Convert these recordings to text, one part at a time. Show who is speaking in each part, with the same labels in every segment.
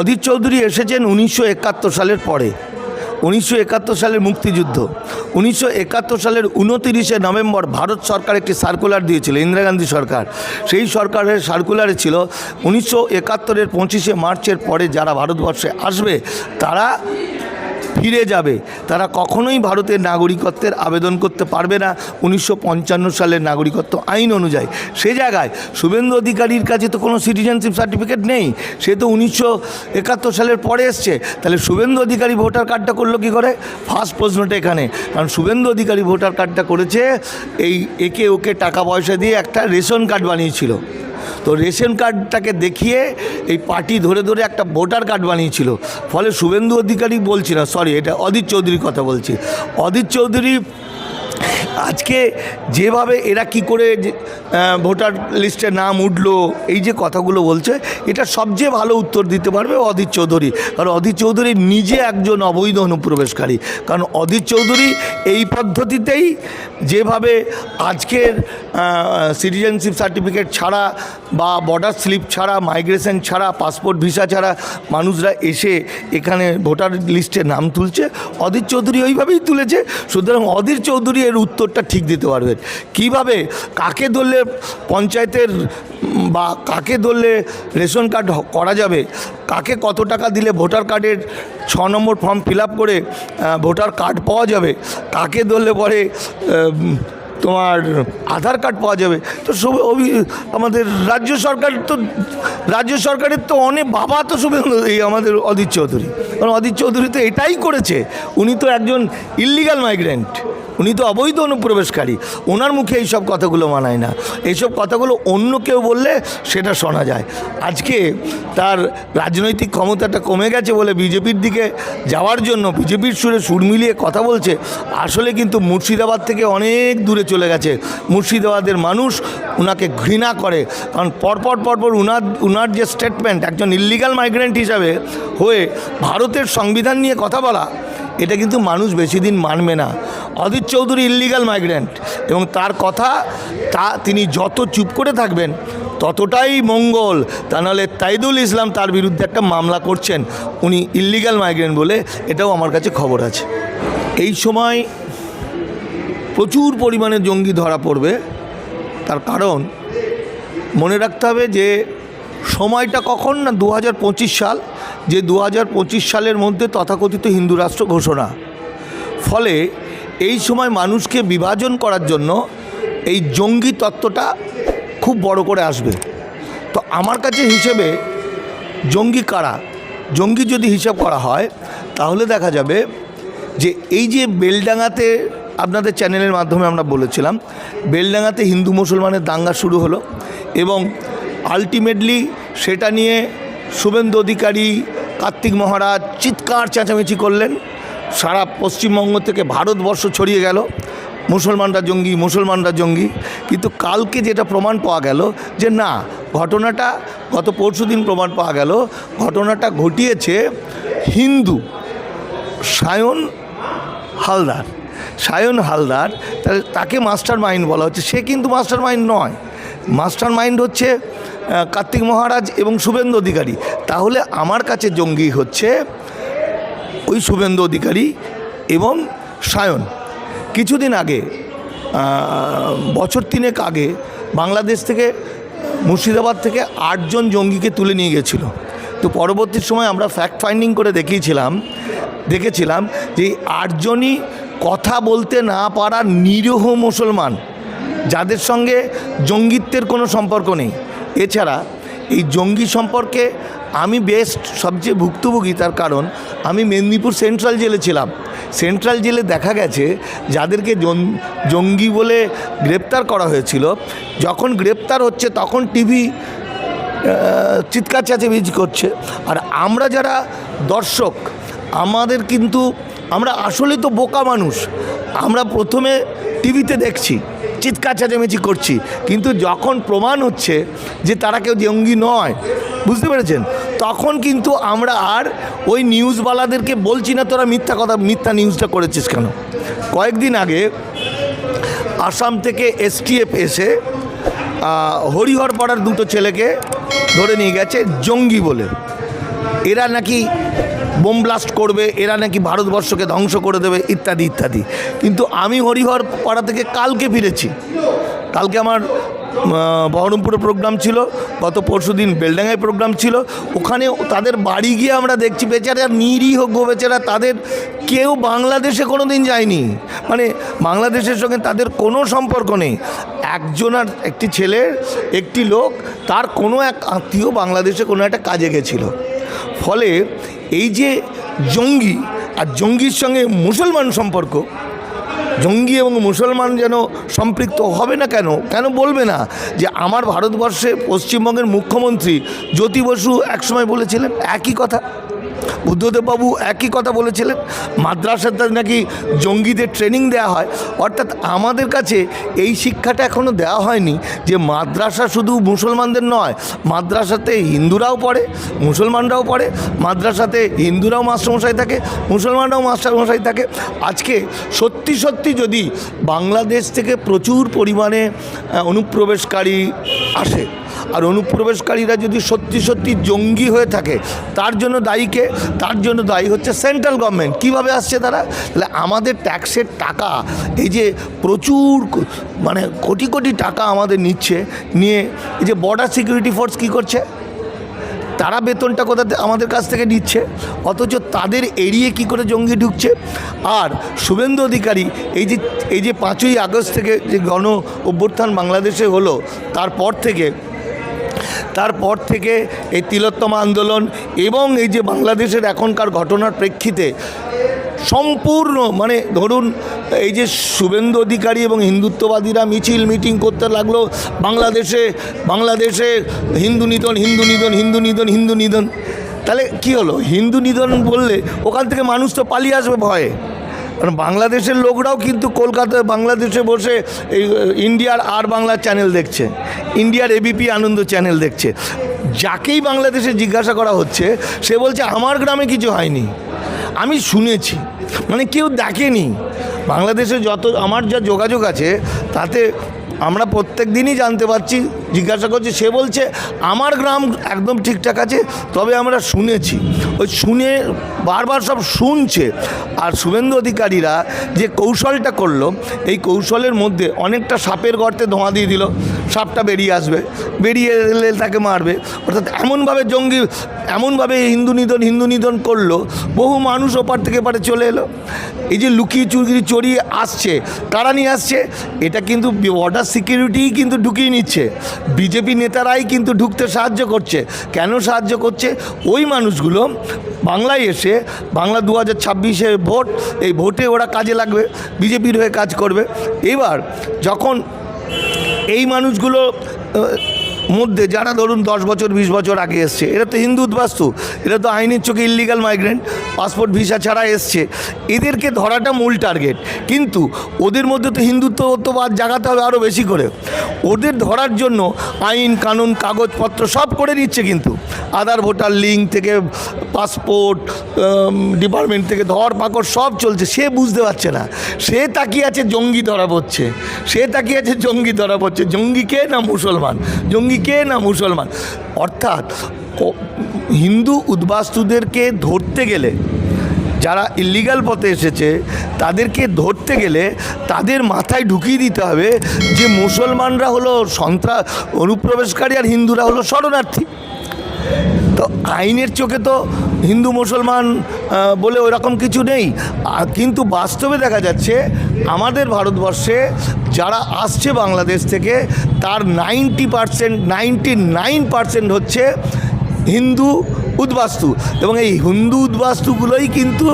Speaker 1: অধীর চৌধুরী এসেছেন উনিশশো একাত্তর সালের পরে। উনিশশো একাত্তর সালের মুক্তিযুদ্ধ। উনিশশো একাত্তর সালের উনতিরিশে নভেম্বর ভারত সরকার একটি সার্কুলার দিয়েছিল, ইন্দিরা গান্ধী সরকার। সেই সরকারের সার্কুলারে ছিল, উনিশশো একাত্তরের পঁচিশে মার্চের পরে যারা ভারতবর্ষে আসবে, তারা ফিরে যাবে। তারা কখনোই ভারতের নাগরিকত্বের আবেদন করতে পারবে না। উনিশশো পঞ্চান্ন সালের নাগরিকত্ব আইন অনুযায়ী। সে জায়গায় শুভেন্দু অধিকারীর কাছে তো কোনো সিটিজেনশিপ সার্টিফিকেট নেই। সে তো উনিশশো একাত্তর সালের পরে এসছে। তাহলে শুভেন্দু অধিকারী ভোটার কার্ডটা করল কি করে? ফার্স্ট প্রশ্নটা এখানে। কারণ শুভেন্দু অধিকারী ভোটার কার্ডটা করেছে, এই একে ওকে টাকা পয়সা দিয়ে একটা রেশন কার্ড বানিয়েছিল। তো রেশন কার্ডটাকে দেখিয়ে এই পার্টি ধরে ধরে একটা ভোটার কার্ড বানিয়েছিল। ফলে শুভেন্দু অধিকারী বলছি না সরি এটা অদিত চৌধুরীর কথা বলছি। অদিত চৌধুরী আজকে যেভাবে এরা কি করে ভোটার লিস্টে নাম উঠল, এই যে কথাগুলো বলছে, এটা সবচেয়ে ভালো উত্তর দিতে পারবে অদিত চৌধুরী। কারণ অদিত চৌধুরী নিজে একজন অবৈধ অনুপ্রবেশকারী। কারণ অদিত চৌধুরী এই পদ্ধতিতেই যেভাবে আজকের সিটিজেনশিপ সার্টিফিকেট ছাড়া বা বর্ডার স্লিপ ছাড়া, মাইগ্রেশন ছাড়া, পাসপোর্ট, ভিসা ছাড়া মানুষরা এসে এখানে ভোটার লিস্টে নাম তুলছে, অধীর চৌধুরী ওইভাবেই তুলেছে। সুতরাং অধীর চৌধুরী এর উত্তরটা ঠিক দিতে পারবেন। কীভাবে, কাকে ধরলে পঞ্চায়েতের বা কাকে ধরলে রেশন কার্ড করা যাবে, কাকে কত টাকা দিলে ভোটার কার্ডের ছ নম্বর ফর্ম ফিল করে ভোটার কার্ড পাওয়া যাবে, কাকে ধরলে পরে তোমার আধার কার্ড পাওয়া যাবে। তো সব আমাদের রাজ্য সরকার তো রাজ্য সরকারের তো অনেক বাবা তো শুভেন্দু এই আমাদের অদিত চৌধুরী। কারণ অদিত চৌধুরী তো এটাই করেছে। উনি তো একজন ইল্লিগাল মাইগ্রেন্ট উনি তো অবৈধ অনুপ্রবেশকারী। ওনার মুখে এইসব কথাগুলো মানায় না। এইসব কথাগুলো অন্য কেউ বললে সেটা শোনা যায়। আজকে তার রাজনৈতিক ক্ষমতাটা কমে গেছে বলে বিজেপির দিকে যাওয়ার জন্য বিজেপির সুরে সুর মিলিয়ে কথা বলছে। আসলে কিন্তু মুর্শিদাবাদ থেকে অনেক দূরে চলে গেছে। মুর্শিদাবাদের মানুষ ওনাকে ঘৃণা করে। কারণ পরপর পরপর উনার উনার যে স্টেটমেন্ট একজন ইল্লিগাল মাইগ্রেন্ট হিসাবে হয়ে ভারতের সংবিধান নিয়ে কথা বলা, এটা কিন্তু মানুষ বেশি দিন মানবে না। অদিত চৌধুরী ইল্লিগাল মাইগ্রেন্ট এবং তার কথা, তা তিনি যত চুপ করে থাকবেন, ততটাই মঙ্গল। তা নাহলে তাইদুল ইসলাম তার বিরুদ্ধে একটা মামলা করছেন। উনি ইল্লিগাল মাইগ্রেন্ট বলে এটাও আমার কাছে খবর আছে। এই সময় প্রচুর পরিমাণে জঙ্গি ধরা পড়বে। তার কারণ, মনে রাখতে হবে যে, সময়টা কখন না দু হাজার পঁচিশ সাল, যে দু হাজার পঁচিশ সালের মধ্যে তথাকথিত হিন্দু রাষ্ট্র ঘোষণা। ফলে এই সময় মানুষকে বিভাজন করার জন্য এই জঙ্গি তত্ত্বটা খুব বড় করে আসবে। তো আমার কাছে হিসেবে জঙ্গি কারা, জঙ্গি যদি হিসাব করা হয়, তাহলে দেখা যাবে যে এই যে বেলডাঙাতে আপনাদের চ্যানেলের মাধ্যমে আমরা বলেছিলাম বেলডাঙাতে হিন্দু মুসলমানের দাঙ্গা শুরু হলো এবং আলটিমেটলি সেটা নিয়ে শুভেন্দু অধিকারী, কার্তিক মহারাজ চিৎকার চেঁচামেচি করলেন। সারা পশ্চিমবঙ্গ থেকে ভারতবর্ষ ছড়িয়ে গেল। মুসলমানরা জঙ্গি মুসলমানরা জঙ্গি। কিন্তু কালকে যেটা প্রমাণ পাওয়া গেল যে না, ঘটনাটা গত পরশু দিন প্রমাণ পাওয়া গেল। ঘটনাটা ঘটিয়েছে হিন্দু সায়ন হালদার। সায়ন হালদার, তাহলে তাকে মাস্টার মাইন্ড বলা হচ্ছে। সে কিন্তু মাস্টার মাইন্ড নয়। মাস্টার মাইন্ড হচ্ছে কার্তিক মহারাজ এবং শুভেন্দু অধিকারী। তাহলে আমার কাছে জঙ্গি হচ্ছে ওই শুভেন্দু অধিকারী এবং সায়ন। কিছুদিন আগে বছর তিনেক আগে বাংলাদেশ থেকে, মুর্শিদাবাদ থেকে আটজন জঙ্গিকে তুলে নিয়ে গেছিল। তো পরবর্তী সময় আমরা ফ্যাক্ট ফাইন্ডিং করে দেখিয়েছিলাম, দেখেছিলাম যে আটজনই কথা বলতে না পারা নিরীহ মুসলমান, যাদের সঙ্গে জঙ্গিত্বের কোনো সম্পর্ক নেই। এছাড়া এই জঙ্গি সম্পর্কে আমি বেস্ট সবচেয়ে ভুক্তভোগী, তার কারণ আমি মেদিনীপুর সেন্ট্রাল জেলে ছিলাম। সেন্ট্রাল জেলে দেখা গেছে যাদেরকে জঙ্গি বলে গ্রেপ্তার করা হয়েছিল। যখন গ্রেপ্তার হচ্ছে, তখন টিভি চিৎকার চেঁচামেচি করছে। আর আমরা যারা দর্শক, আমাদের কিন্তু আমরা আসলে তো বোকা মানুষ। আমরা প্রথমে টিভিতে দেখছি, চিৎকার চেঁচামেচি করছি। কিন্তু যখন প্রমাণ হচ্ছে যে তারা কেউ জঙ্গি নয়, বুঝতে পেরেছেন? তখন কিন্তু আমরা আর ওই নিউজওয়ালাদেরকে বলছি না, তোরা মিথ্যা কথা, মিথ্যা নিউজটা করেছিস কেন? কয়েকদিন আগে আসাম থেকে এসটিএফ এসে হরিহর পাড়ার দুটো ছেলেকে ধরে নিয়ে গেছে জঙ্গি বলে। এরা নাকি বোম ব্লাস্ট করবে, এরা নাকি ভারতবর্ষকে ধ্বংস করে দেবে, ইত্যাদি ইত্যাদি। কিন্তু আমি হরিহর পাড়া থেকে কালকে ফিরেছি। কালকে আমার বহরমপুরে প্রোগ্রাম ছিল, গত পরশু দিন বেলডাঙ্গায় প্রোগ্রাম ছিল। ওখানে তাদের বাড়ি গিয়ে আমরা দেখছি বেচারা নিরীহ গো বেচারা তাদের কেউ বাংলাদেশে কোনো দিন যায়নি। মানে বাংলাদেশের সঙ্গে তাদের কোনো সম্পর্ক নেই। একজনার একটি ছেলে, একটি লোক, তার কোনো এক আত্মীয় বাংলাদেশে কোনো একটা কাজে গেছিল। ফলে এই যে জঙ্গি আর জঙ্গির সঙ্গে মুসলমান সম্পর্ক, জঙ্গি এবং মুসলমান যেন সম্পৃক্ত হবে না কেন? কেন বলবে না যে আমার ভারতবর্ষে পশ্চিমবঙ্গের মুখ্যমন্ত্রী জ্যোতি বসু একসময় বলেছিলেন একই কথা? বুদ্ধদেববাবু একই কথা বলেছিলেন, মাদ্রাসাতে নাকি জঙ্গিদের ট্রেনিং দেওয়া হয়। অর্থাৎ আমাদের কাছে এই শিক্ষাটা এখনও দেওয়া হয়নি যে মাদ্রাসা শুধু মুসলমানদের নয়, মাদ্রাসাতে হিন্দুরাও পড়ে, মুসলমানরাও পড়ে, মাদ্রাসাতে হিন্দুরাও মাস্টারমশাই থাকে, মুসলমানরাও মাস্টারমশাই থাকে। আজকে সত্যি সত্যি যদি বাংলাদেশ থেকে প্রচুর পরিমাণে অনুপ্রবেশকারী আসে আর অনুপ্রবেশকারীরা যদি সত্যি সত্যি জঙ্গি হয়ে থাকে, তার জন্য দায়ীকে তার জন্য দায়ী হচ্ছে সেন্ট্রাল গভর্নমেন্ট। কীভাবে আসছে তারা? তাহলে আমাদের ট্যাক্সের টাকা, এই যে প্রচুর মানে কোটি কোটি টাকা আমাদের নিচ্ছে, নিয়ে এই যে বর্ডার সিকিউরিটি ফোর্স কী করছে? তারা বেতনটা কোথাতে আমাদের কাছ থেকে নিচ্ছে, অথচ তাদের এড়িয়ে কি করে জঙ্গি ঢুকছে? আর শুভেন্দু অধিকারী, এই যে এই যে পাঁচই আগস্ট থেকে যে গণ অভ্যুত্থান বাংলাদেশে হলো, তারপর থেকে তারপর থেকে এই তিলোত্তমা আন্দোলন এবং এই যে বাংলাদেশের এখনকার ঘটনার প্রেক্ষিতে সম্পূর্ণ মানে ধরুন এই যে শুভেন্দু অধিকারী এবং হিন্দুত্ববাদীরা মিছিল, মিটিং করতে লাগল, বাংলাদেশে বাংলাদেশে হিন্দু নিধন হিন্দু নিধন হিন্দু নিধন হিন্দু নিধন। তাহলে কি হলো? হিন্দু নিধন বললে ওখান থেকে মানুষ তো পালিয়ে আসবে ভয়ে। কারণ বাংলাদেশের লোকরাও কিন্তু কলকাতায় বাংলাদেশে বসে এই ইন্ডিয়ার আর বাংলা চ্যানেল দেখছে, ইন্ডিয়ার এবিপি আনন্দ চ্যানেল দেখছে। যাকেই বাংলাদেশে জিজ্ঞাসা করা হচ্ছে, সে বলছে, আমার গ্রামে কিছু হয়নি। আমি শুনেছি মানে কেউ দেখেনি। বাংলাদেশে যত, আমার যা যোগাযোগ আছে, তাতে আমরা প্রত্যেক দিনই জানতে পারছি, জিজ্ঞাসা করছি, সে বলছে, আমার গ্রাম একদম ঠিকঠাক আছে, তবে আমরা শুনেছি। ওই শুনে বারবার সব শুনছে। আর শুভেন্দু অধিকারীরা যে কৌশলটা করল, এই কৌশলের মধ্যে অনেকটা সাপের গর্তে ধোঁয়া দিয়ে দিল। সাপটা বেরিয়ে আসবে। বেরিয়ে এলে তাকে মারবে। অর্থাৎ এমনভাবে জঙ্গি, এমনভাবে হিন্দু নিধন হিন্দু নিধন করল, বহু মানুষ ওপার থেকে এপারে চলে এলো। এই যে লুকিয়ে চুরগিরি চড়িয়ে আসছে, কারা নিয়ে আসছে? এটা কিন্তু বর্ডার সিকিউরিটিই কিন্তু ঢুকিয়ে নিচ্ছে। বিজেপি নেতারাই কিন্তু ঢুকতে সাহায্য করছে। কেন সাহায্য করছে? ওই মানুষগুলো বাংলায় এসে, বাংলা দু হাজার ছাব্বিশে ভোট, এই ভোটে ওরা কাজে লাগবে, বিজেপির হয়ে কাজ করবে। এবার যখন এই মানুষগুলো মধ্যে যারা ধরুন দশ বছর, বিশ বছর আগে এসছে, এরা তো হিন্দু উদ্বাস্তু, এরা তো আইনের চোখে ইলিগাল মাইগ্রেন্ট পাসপোর্ট ভিসা ছাড়া এসছে। এদেরকে ধরাটা মূল টার্গেট কিন্তু ওদের মধ্যে তো হিন্দুত্ববাদ জাগাতে হবে আরও বেশি করে। ওদের ধরার জন্য আইন, কানুন, কাগজপত্র সব করে নিচ্ছে কিন্তু। আধার, ভোটার লিঙ্ক থেকে পাসপোর্ট ডিপার্টমেন্ট থেকে ধর, পাকড় সব চলছে, সে বুঝতে পারছে না। সে তাকিয়ে আছে জঙ্গি ধরা পড়ছে, সে তাকিয়ে আছে জঙ্গি ধরা পড়ছে। জঙ্গি কে না মুসলমান? জঙ্গি কে না মুসলমান? অর্থাৎ হিন্দু উদ্বাস্তুদেরকে ধরতে গেলে, যারা ইলিগাল পথে এসেছে, তাদেরকে ধরতে গেলে তাদের মাথায় ঢুকিয়ে দিতে হবে যে মুসলমানরা হলো সন্ত্রাস অনুপ্রবেশকারী আর হিন্দুরা হলো শরণার্থী। তো আইনের চোখে তো হিন্দু মুসলমান বলে ওরকম কিছু নেই। কিন্তু বাস্তবে দেখা যাচ্ছে আমাদের ভারতবর্ষে যারা আসছে বাংলাদেশ থেকে, তার ninety percent, ninety nine percent হচ্ছে হিন্দু উদ্বাস্তু। এবং এই হিন্দু উদ্বাস্তুগুলোই কিন্তু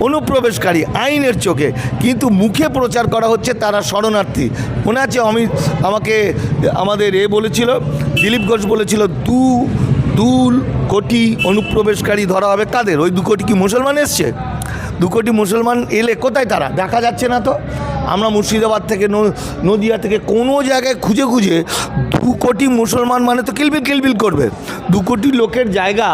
Speaker 1: অনুপ্রবেশকারী আইনের চোখে। কিন্তু মুখে প্রচার করা হচ্ছে তারা শরণার্থী। মনে আছে অমিত, আমাকে, আমাদের এ বলেছিল, দিলীপ ঘোষ বলেছিল, দু দু কোটি অনুপ্রবেশকারী ধরা হবে কাদের? ওই দু কোটি কি মুসলমান এসছে? দু কোটি মুসলমান এলে কোথায় তারা? দেখা যাচ্ছে না তো। আমরা মুর্শিদাবাদ থেকে নদিয়া থেকে কোনো জায়গায় খুঁজে খুঁজে দু কোটি মুসলমান মানে তো কিলবিল কিলবিল করবে। দু কোটি লোকের জায়গা,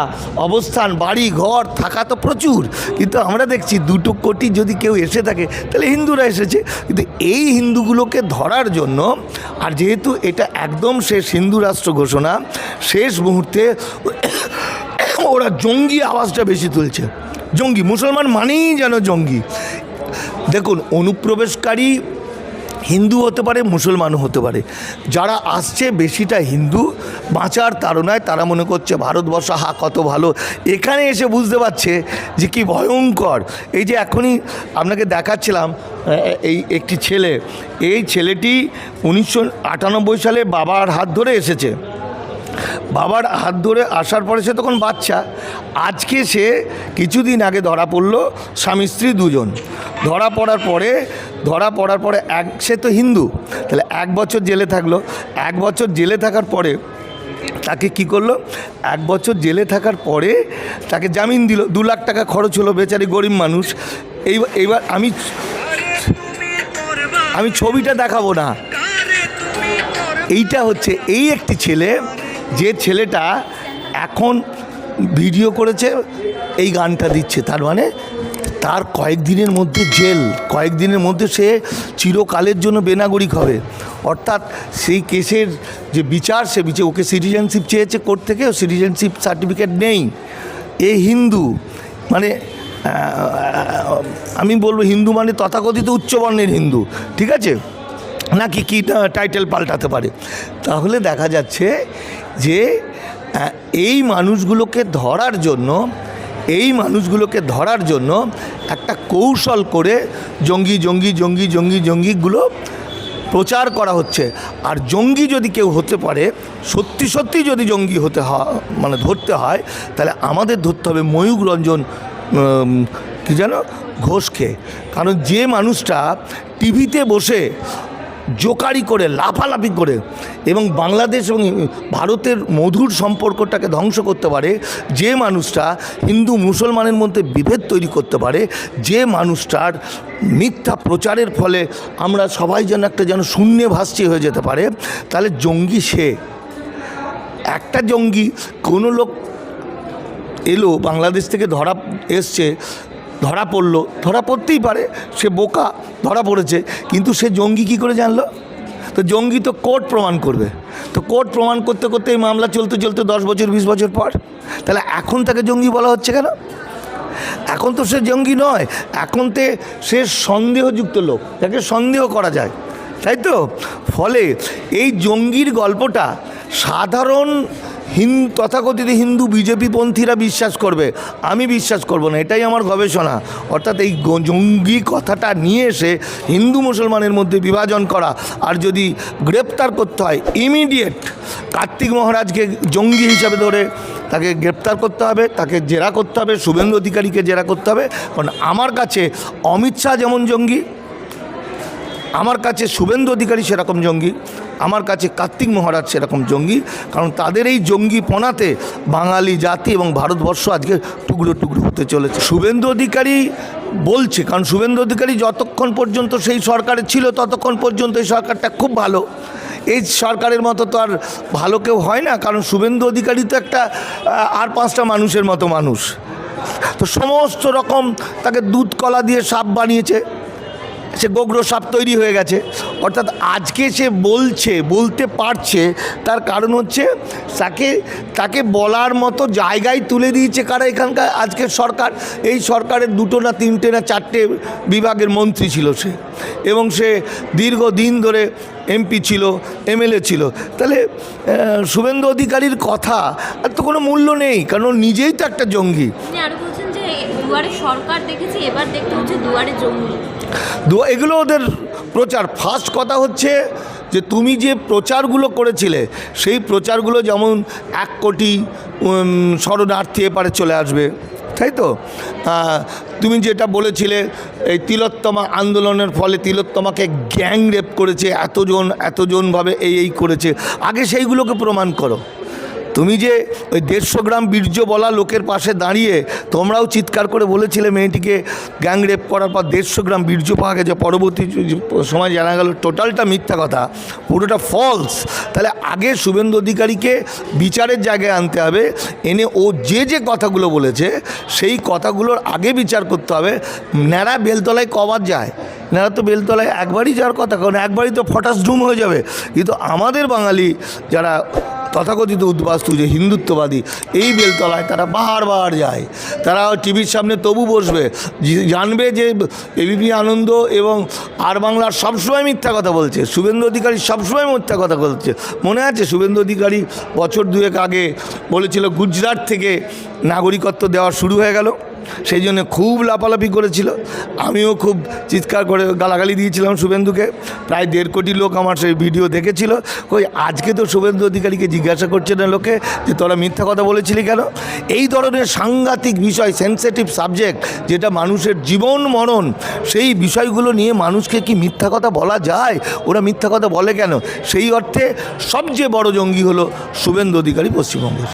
Speaker 1: অবস্থান, বাড়ি, ঘর, থাকা তো প্রচুর। কিন্তু আমরা দেখছি দুটো কোটি যদি কেউ এসে থাকে, তাহলে হিন্দুরা এসেছে। কিন্তু এই হিন্দুগুলোকে ধরার জন্য, আর যেহেতু এটা একদম শেষ হিন্দু রাষ্ট্র ঘোষণা, শেষ মুহূর্তে ওরা জঙ্গি আওয়াজটা বেশি তুলছে। জঙ্গি, মুসলমান মানেই যেন জঙ্গি। দেখুন, অনুপ্রবেশকারী হিন্দু হতে পারে, মুসলমানও হতে পারে। যারা আসছে বেশিটা হিন্দু, বাঁচার তাড়নায় তারা মনে করছে ভারতবর্ষ, হা, কত ভালো। এখানে এসে বুঝতে পারছে যে কি ভয়ঙ্কর। এই যে এখনই আপনাকে দেখাচ্ছিলাম এই একটি ছেলে। এই ছেলেটি উনিশশো আটানব্বই সালে বাবার হাত ধরে এসেছে। বাবার হাত ধরে আসার পরে সে তখন বাচ্চা। আজকে সে কিছুদিন আগে ধরা পড়ল স্বামী স্ত্রী দুজন। ধরা পড়ার পরে ধরা পড়ার পরে এক সে তো হিন্দু তাহলে এক বছর জেলে থাকল। এক বছর জেলে থাকার পরে তাকে কি করল? এক বছর জেলে থাকার পরে তাকে জামিন দিল। দু লাখ টাকা খরচ হলো বেচারি গরিব মানুষ। এই এইবার আমি আমি ছবিটা দেখাবো না। এইটা হচ্ছে এই একটি ছেলে যে ছেলেটা এখন ভিডিও করেছে, এই গানটা দিচ্ছে। তার মানে তার কয়েকদিনের মধ্যে জেল, কয়েকদিনের মধ্যে সে চিরকালের জন্য বেনাগরিক হবে। অর্থাৎ সেই কেসের যে বিচার, সে বিচার, ওকে সিটিজেনশিপ চেয়েছে কোর্ট থেকে, ও সিটিজেনশিপ সার্টিফিকেট নেই। এ হিন্দু মানে আমি বলব হিন্দু মানে তথাকথিত উচ্চবর্ণের হিন্দু, ঠিক আছে? নাকি কি টাইটেল পাল্টাতে পারে। তাহলে দেখা যাচ্ছে যে এই মানুষগুলোকে ধরার জন্য, এই মানুষগুলোকে ধরার জন্য একটা কৌশল করে জঙ্গি জঙ্গি জঙ্গি জঙ্গি, জঙ্গিগুলো প্রচার করা হচ্ছে। আর জঙ্গি যদি কেউ হতে পারে, সত্যি সত্যি যদি জঙ্গি হতে হয় মানে ধরতে হয়, তাহলে আমাদের ধরতে হবে ময়ূক রঞ্জন কি যেন, ঘোষকে। কারণ যে মানুষটা টিভিতে বসে জোকারি করে, লাফালাফি করে এবং বাংলাদেশ এবং ভারতের মধুর সম্পর্কটাকে ধ্বংস করতে পারে, যে মানুষটা হিন্দু মুসলমানের মধ্যে বিভেদ তৈরি করতে পারে, যে মানুষটার মিথ্যা প্রচারের ফলে আমরা সবাই যেন একটা যেন শূন্যে ভাসছি হয়ে যেতে পারে, তাহলে জঙ্গি সে। একটা জঙ্গি কোনো লোক এলো, বাংলাদেশ থেকে ধরা এসছে ধরা পড়ল। ধরা পড়তেই পারে, সে বোকা ধরা পড়েছে, কিন্তু সে জঙ্গি কী করে জানলো? তো জঙ্গি তো কোর্ট প্রমাণ করবে। তো কোর্ট প্রমাণ করতে করতে এই মামলা চলতে চলতে দশ বছর, বিশ বছর পর, তাহলে এখন তাকে জঙ্গি বলা হচ্ছে কেন? এখন তো সে জঙ্গি নয়, এখন তে সে সন্দেহযুক্ত লোক যাকে সন্দেহ করা যায়। তাই তো? ফলে এই জঙ্গির গল্পটা সাধারণ হিন তথাকথিত হিন্দু বিজেপি পন্থীরা বিশ্বাস করবে। আমি বিশ্বাস করব না, এটাই আমার গবেষণা। অর্থাৎ এই জঙ্গি কথাটা নিয়ে এসে হিন্দু মুসলমানের মধ্যে বিভাজন করা আর যদি গ্রেপ্তার করতে হয় ইমিডিয়েট কার্তিক মহারাজকে জঙ্গি হিসাবে ধরে তাকে গ্রেপ্তার করতে হবে, তাকে জেরা করতে হবে, শুভেন্দু অধিকারীকে জেরা করতে হবে। কারণ আমার কাছে অমিত শাহ যেমন জঙ্গি, আমার কাছে শুভেন্দু অধিকারী সেরকম জঙ্গি। আমার কাছে কার্তিক মহারাজ সেরকম জঙ্গি, কারণ তাদের এই জঙ্গি পনাতে বাঙালি জাতি এবং ভারতবর্ষ আজকে টুকরো টুকরো হতে চলেছে। শুভেন্দু অধিকারী বলছে, কারণ শুভেন্দু অধিকারী যতক্ষণ পর্যন্ত সেই সরকারে ছিল, ততক্ষণ পর্যন্ত এই সরকারটা খুব ভালো। এই সরকারের মতো তো আর ভালো কেউ হয় না, কারণ শুভেন্দু অধিকারী তো একটা আর পাঁচটা মানুষের মতো মানুষ। তো সমস্ত রকম তাকে দুধ কলা দিয়ে সাপ বানিয়েছে। সে গোগ্র সাপ তৈরি হয়ে গেছে। অর্থাৎ আজকে সে বলছে, বলতে পারছে, তার কারণ হচ্ছে তাকে তাকে বলার মতো জায়গায় তুলে দিয়েছে কারা এখানকার আজকের সরকার। এই সরকারের দুটো না তিনটে না চারটে বিভাগের মন্ত্রী ছিল সে। এবং সে দীর্ঘদিন ধরে এমপি ছিল, এমএলএ ছিল। তাহলে শুভেন্দু অধিকারীর কথা, আর তো কোনো মূল্য নেই, কারণ নিজেই তো একটা জঙ্গি
Speaker 2: আপনি আরও বলছেন যে দুয়ারে সরকার দেখেছি, এবার দেখতে হচ্ছে দুয়ারে
Speaker 1: এগুলো ওদের প্রচার। ফার্স্ট কথা হচ্ছে যে তুমি যে প্রচারগুলো করেছিলে, সেই প্রচারগুলো যেমন এক কোটি শরণার্থী এপারে চলে আসবে, তাই তো? তুমি যেটা বলেছিলে, এই তিলোত্তমা আন্দোলনের ফলে তিলোত্তমাকে গ্যাং রেপ করেছে, এতজন এতজনভাবে এই এই করেছে। আগে সেইগুলোকে প্রমাণ করো। তুমি যে ওই দেড়শো গ্রাম বীর্য বলা লোকের পাশে দাঁড়িয়ে তোমরাও চিৎকার করে বলেছিলে মেয়েটিকে গ্যাং রেপ করার পর দেড়শো গ্রাম বীর্য পাওয়া গেছে, পরবর্তী সময় জানা গেল টোটালটা মিথ্যা কথা, পুরোটা ফলস তাহলে আগে শুভেন্দু অধিকারীকে বিচারের জায়গায় আনতে হবে, এনে ও যে যে কথাগুলো বলেছে, সেই কথাগুলোর আগে বিচার করতে হবে। ন্যাড়া বেলতলায় কবার যায়? এনারা তো বেলতলায় একবারই যাওয়ার কথা, কারণ একবারই তো ফটাস ডুম হয়ে যাবে। কিন্তু আমাদের বাঙালি যারা তথাকথিত উদ্বাস্তু, যে হিন্দুত্ববাদী, এই বেলতলায় তারা বারবার যায়। তারা টিভির সামনে তবু বসবে জানবে যে এবিপি আনন্দ এবং আর বাংলার সবসময় মিথ্যা কথা বলছে, শুভেন্দু অধিকারী সবসময় মিথ্যা কথা বলছে। মনে আছে শুভেন্দু অধিকারী বছর দুয়েক আগে বলেছিল, গুজরাট থেকে নাগরিকত্ব দেওয়া শুরু হয়ে গেল। সেই জন্য খুব লাপালাপি করেছিল। আমিও খুব চিৎকার করে গালাগালি দিয়েছিলাম শুভেন্দুকে। প্রায় দেড় কোটি লোক আমার সেই ভিডিও দেখেছিল। কই, আজকে তো শুভেন্দু অধিকারীকে জিজ্ঞাসা করছে না লোকে যে তোরা মিথ্যা কথা বলেছিলি কেন? এই ধরনের সাংঘাতিক বিষয় সেন্সিটিভ সাবজেক্ট যেটা মানুষের জীবন মরণ, সেই বিষয়গুলো নিয়ে মানুষকে কি মিথ্যা কথা বলা যায়? ওরা মিথ্যা কথা বলে কেন? সেই অর্থে সবচেয়ে বড় জঙ্গি হলো শুভেন্দু অধিকারী পশ্চিমবঙ্গের।